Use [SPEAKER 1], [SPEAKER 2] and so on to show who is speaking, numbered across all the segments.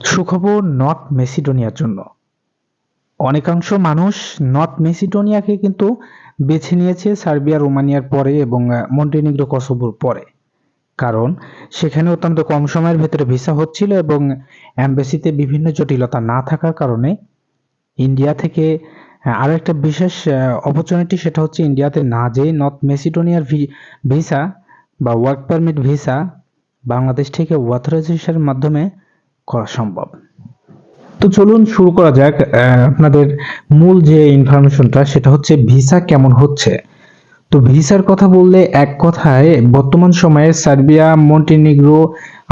[SPEAKER 1] সুখবর নর্থ মেসিডোনিয়ার জন্য। অনেকাংশ মানুষ নর্থ মেসিডোনিয়াকে কিন্তু বেছে নিয়েছে সার্বিয়া, রোমানিয়ার পরে এবং মন্টেনিগ্রো কসোভোর পরে। কারণ সেখানে অত্যন্ত কম সময়ের ভেতরে ভিসা হচ্ছিল এবং অ্যাম্বাসিতে বিভিন্ন জটিলতা না থাকার কারণে ইন্ডিয়া থেকে আরও একটা বিশেষ অপরচুনিটি সেটা হচ্ছে ইন্ডিয়াতে না যেয়ে নর্থ মেসিডোনিয়ার ভিসা বা ওয়ার্ক পারমিট ভিসা বাংলাদেশ থেকে অথরাইজেশনের মাধ্যমে করা সম্ভব। তো চলুন শুরু করা যাক আপনাদের মূল যে ইনফরমেশনটা সেটা হচ্ছে ভিসা কেমন হচ্ছে? তো ভিসার কথা বললে এক কথায় বর্তমান সময়ে সার্বিয়া, মন্টিনিগ্রো,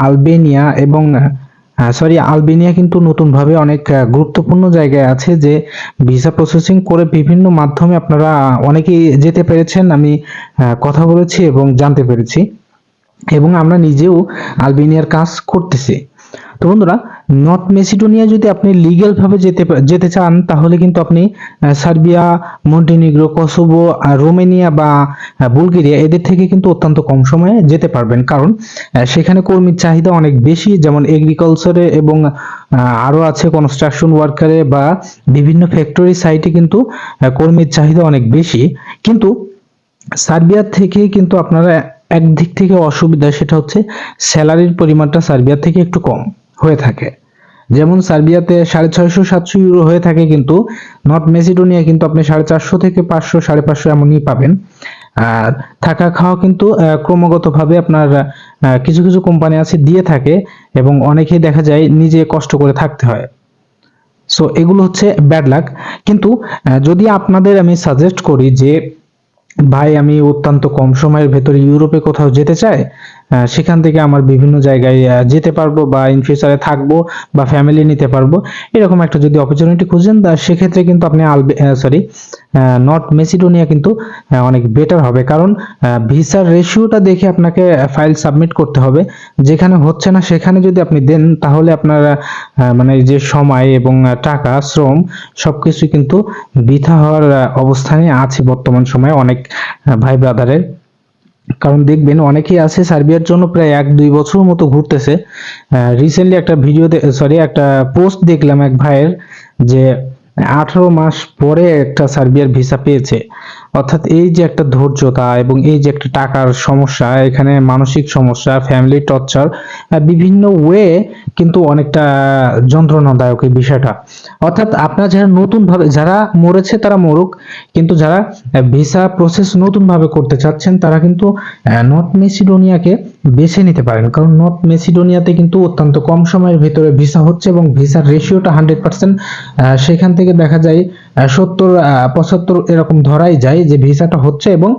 [SPEAKER 1] আলবেনিয়া এবং সরি, আলবেনিয়া কিন্তু নতুনভাবে অনেক গুরুত্বপূর্ণ জায়গায় আছে যে ভিসা প্রসেসিং করে বিভিন্ন মাধ্যমে আপনারা অনেকেই যেতে পেরেছেন, আমি কথা বলেছি এবং জানতে পেরেছি। এবং আমরা নিজেও আলবেনিয়ার কাজ করতেছি। তো বন্ধুরা নর্থ মেসিডোনিয়া যদি আপনি লিগ্যাল ভাবে যেতে যেতে চান তাহলে কিন্তু আপনি সার্বিয়া মন্টিনিগ্রো কসোভো রোমেনিয়া বা বুলগেরিয়া এদের থেকে কিন্তু অত্যন্ত কম সময়ে যেতে পারবেন। কারণ সেখানে কর্মীর চাহিদা অনেক বেশি। যেমন এগ্রিকালচারে এবং আহ, আরও আছে কনস্ট্রাকশন ওয়ার্কারে বা বিভিন্ন ফ্যাক্টরি সাইটে কিন্তু কর্মীর চাহিদা অনেক বেশি। কিন্তু সার্বিয়া থেকে কিন্তু আপনারা এক দিক থেকে অসুবিধা সেটা হচ্ছে স্যালারির পরিমাণটা সার্বিয়া থেকে একটু কম। হয়ে থাকে। যেমন সার্বিয়াতে সাড়ে ছয়শো, সাতশো ইউরো হয়ে থাকে কিন্তু নর্থ মেসিডোনিয়া কিন্তু আপনি সাড়ে চারশো থেকে পাঁচশো, সাড়ে পাঁচশো এমনই পাবেন। আর থাকা খাওয়া কিন্তু ক্রমাগতভাবে আপনার কিছু কিছু কোম্পানি আছে দিয়ে থাকে এবং অনেকেই দেখা যায় নিজে কষ্ট করে থাকতে হয়। সো এগুলো হচ্ছে ব্যাড লাক কিন্তু যদি আপনাদের আমি সাজেস্ট করি যে, ভাই আমি অত্যন্ত কম সময়ের ভেতরে ইউরোপে কোথাও যেতে চাই সেখান থেকে আমার বিভিন্ন জায়গায় যেতে পারব বা ইন ফিউচারে থাকব বা ফ্যামিলি নিতে পারব। এরকম একটা যদি অপরচুনিটি খুঁজেন, তা সেক্ষেত্রে কিন্তু আপনি আলবে সরি নর্থ মেসিডোনিয়া কিন্তু অনেক বেটার হবে। কারণ ভিসার রেশিওটা দেখে আপনাকে ফাইল সাবমিট করতে হবে। যেখানে হচ্ছে না, সেখানে যদি আপনি দেন, তাহলে আপনার মানে যে সময় এবং টাকা, শ্রম সবকিছু কিন্তু বৃথা হওয়ার অবস্থানে আছে বর্তমান সময়ে অনেক ভাই ব্রাদারের কারণ দেখবেন অনেকেই আছে সার্বিয়ার জন্য প্রায় এক দুই বছর মতো ঘুরতেছে। রিসেন্টলি একটা ভিডিও সরি একটা পোস্ট দেখলাম এক ভাইয়ের যে আঠারো মাস পরে একটা সার্বিয়ার ভিসা পেয়েছে। অর্থাৎ এই যে একটা ধৈর্যতা এবং এই যে একটা টাকার সমস্যা, এখানে মানসিক সমস্যা ফ্যামিলি টর্চার বিভিন্ন ওয়ে কিন্তু অনেকটা যন্ত্রণাদায়ক এই বিষয়টা। অর্থাৎ আপনারা যারা নতুন ভাবে যারা মরেছে তারা মরুক, কিন্তু যারা ভিসা প্রসেস নতুন ভাবে করতে চাচ্ছেন তারা কিন্তু নর্থ মেসিডোনিয়াকে বেছে নিতে পারেন। কারণ নর্থ মেসিডোনিয়াতে কিন্তু অত্যন্ত কম সময়ের ভিতরে ভিসা হচ্ছে এবং ভিসার রেশিওটা হান্ড্রেড পার্সেন্ট সেখান থেকে দেখা যায় সত্তর পঁচাত্তর এরকম ধরাই যায় যে ভিসাটা হচ্ছে এবং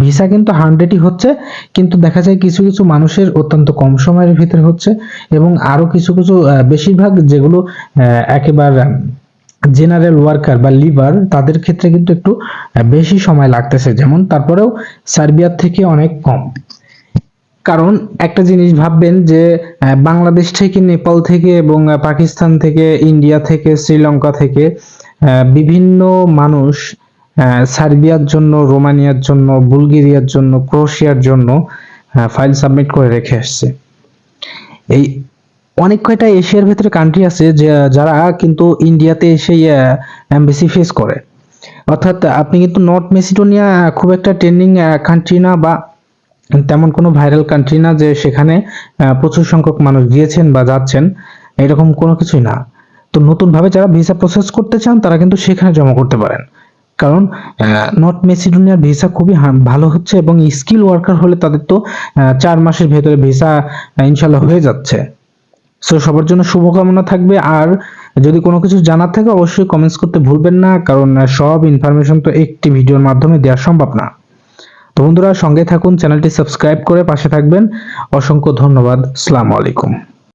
[SPEAKER 1] ভিসা কিন্তু হান্ড্রেডই হচ্ছে, কিন্তু দেখা যায় কিছু কিছু মানুষের অত্যন্ত কম সময়ের ভিতরে হচ্ছে এবং আরও কিছু কিছু বেশিরভাগ যেগুলো একেবারে জেনারেল ওয়ার্কার বা লিভার তাদের ক্ষেত্রে কিন্তু একটু বেশি সময় লাগতেছে। যেমন তারপরেও সার্বিয়ার থেকে অনেক কম। কারণ একটা জিনিস ভাববেন যে বাংলাদেশ থেকে, নেপাল থেকে এবং পাকিস্তান থেকে, ইন্ডিয়া থেকে, শ্রীলঙ্কা থেকে বিভিন্ন মানুষ সার্বিয়ার জন্য, রোমানিয়ার জন্য, বুলগেরিয়ার জন্য, ক্রোয়েশিয়ার জন্য ফাইল সাবমিট করে রেখে আসছে। এই অনেক কয়টা এশিয়ার ভেতরে কান্ট্রি আছে যারা কিন্তু ইন্ডিয়াতে এসে এমবেসি ফেস করে। অর্থাৎ আপনি কিন্তু নর্থ মেসিডোনিয়া খুব একটা ট্রেন্ডিং কান্ট্রি না বা তেমন কোনো ভাইরাল কান্ট্রি না যে সেখানে প্রচুর সংখ্যক মানুষ গিয়েছেন বা যাচ্ছেন, এরকম কোনো কিছুই না। তো নতুন ভাবে যারা ভিসা প্রসেস করতে চান তারা কিন্তু সেখানে জমা করতে পারেন। কারণ নর্থ মেসিডোনিয়ার ভিসা খুবই ভালো হচ্ছে এবং স্কিল ওয়ার্কার হলে তাদের তো চার মাসের ভেতরে ভিসা ইনশাল্লাহ হয়ে যাচ্ছে। সো সবার জন্য শুভকামনা থাকবে। আর যদি কোনো কিছু জানার থাকে, অবশ্যই কমেন্টস করতে ভুলবেন না, কারণ সব ইনফরমেশন তো একটি ভিডিওর মাধ্যমে দেওয়া সম্ভব না। তো বন্ধুরা, সঙ্গে থাকুন, চ্যানেলটি সাবস্ক্রাইব করে পাশে থাকবেন। অসংখ্য ধন্যবাদ। আসসালামু আলাইকুম।